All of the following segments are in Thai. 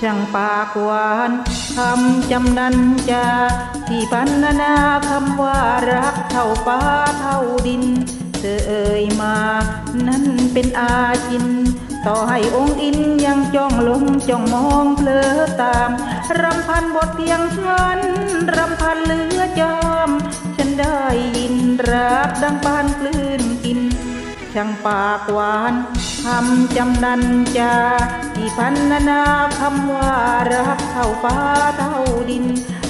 ช่างปากหวานคำจำนันจาที่พันนาคำว่ารักเท่าฟ้าเท่าดิน เธอเอ่ยมา นั้นเป็นอาจิน ต่อให้องค์อินยังจ้องลงจ้องมองเพลอตามรำพันบทเพียงฉันรำพันเหลือจอม ฉันได้ยินรักดังปานกลืนกิน ช่างปากหวานคำจำนันจาที่พันนานาคำว่ารักเท่าฟ้าเท่าดิน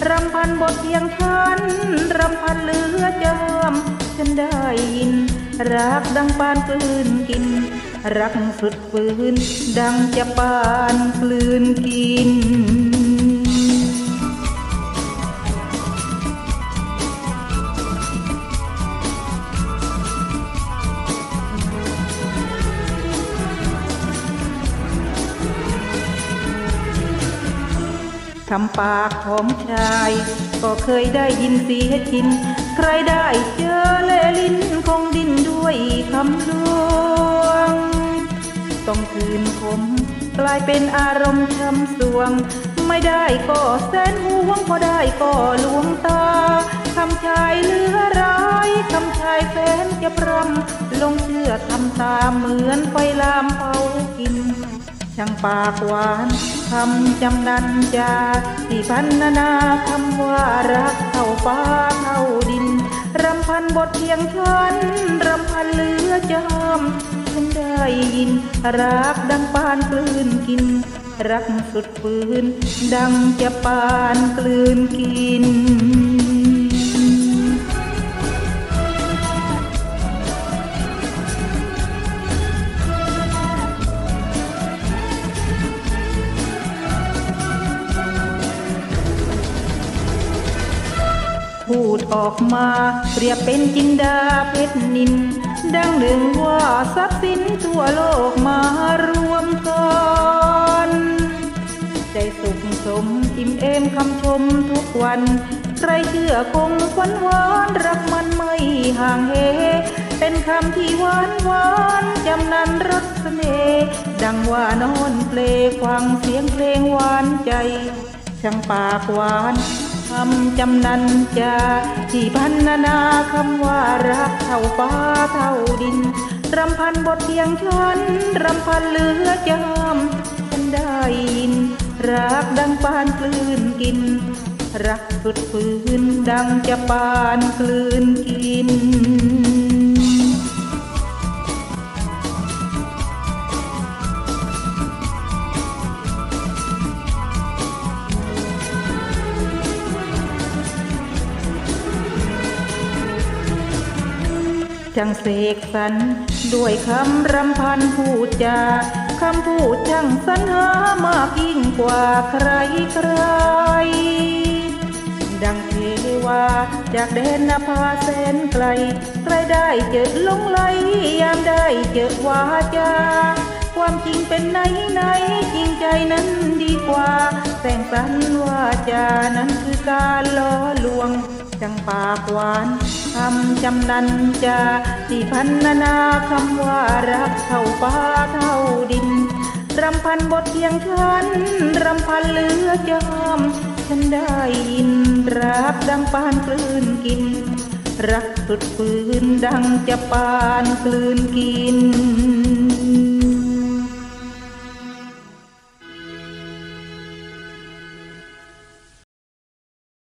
รำพันบทเพียงฉัน รำพันเหลือจอมฉันได้ยิน รักดังปานกลืนกิน รักสุดฝืน ดังจะปานกลืนกิน คำปากของชาย ก็เคยได้ยินเสียชิน ใครได้เจอเลลิ้นคงดิ้นด้วยคำลวง ต้องคืนคมกลายเป็นอารมณ์ช้ำสวง ไม่ได้ก็แสนห่วงพอได้ก็ลวงตาคำชายเลือร้ายคำชายแฟนจะพรำลงเชื่อทำตามเหมือนไฟลามเผา ช่างปากหวานคำจำนันจาที่พันนานาคำว่ารักเท่าฟ้าเท่าดินรำพันบทเพียงฉันรำพันเหลือจำฉันได้ยิน รักดังปานกลืนกิน รักสุดฝืน ดังจะปานกลืนกิน พูดออกมาเปรียบเป็นจินดาเพชรนิน ดังหนึ่งว่าทรัพย์สินทั่วโลกมารวมกันใจสุขสมอิ่มเอมคำชมทุกวัน ใครเชื่อคงควันหวานรักมันไม่ห่างเหเป็นคำที่หวานหวานจำนันรสเสน่ห์ดังว่านอนเพลงฟังเสียงเพลงหวานใจช่างปากหวาน คำจำนันจาที่พันนานาคำว่ารักเท่าฟ้าเท่าดิน รำพันบทเพียงฉัน รำพันเหลือจำฉันได้ยิน รักดังปานกลืนกิน รักสุดฝืนดังจะปานกลืนกิน ช่างเสกสรรด้วยคำรำพันพูดจาคำพูดช่างสรรหามากยิ่งกว่าใครใคร ดังเทวาจากแดนนภาแสนไกล ใครได้เจอลงไหลยามได้เจอวาจา ความจริงเป็นไหนไหนจริงใจนั้นดีกว่า แต่งสันว่าจานั้นคือการล้อลวง จังปากหวานคำจำนันจาที่พันนาคำว่ารักเท่าฟ้าเท่าดินรำพันบทเพียงฉันรำพันเหลือจอม ฉันได้ยินรักดังปานกลืนกิน รักสุดฝืนดังจะปานกลืนกิน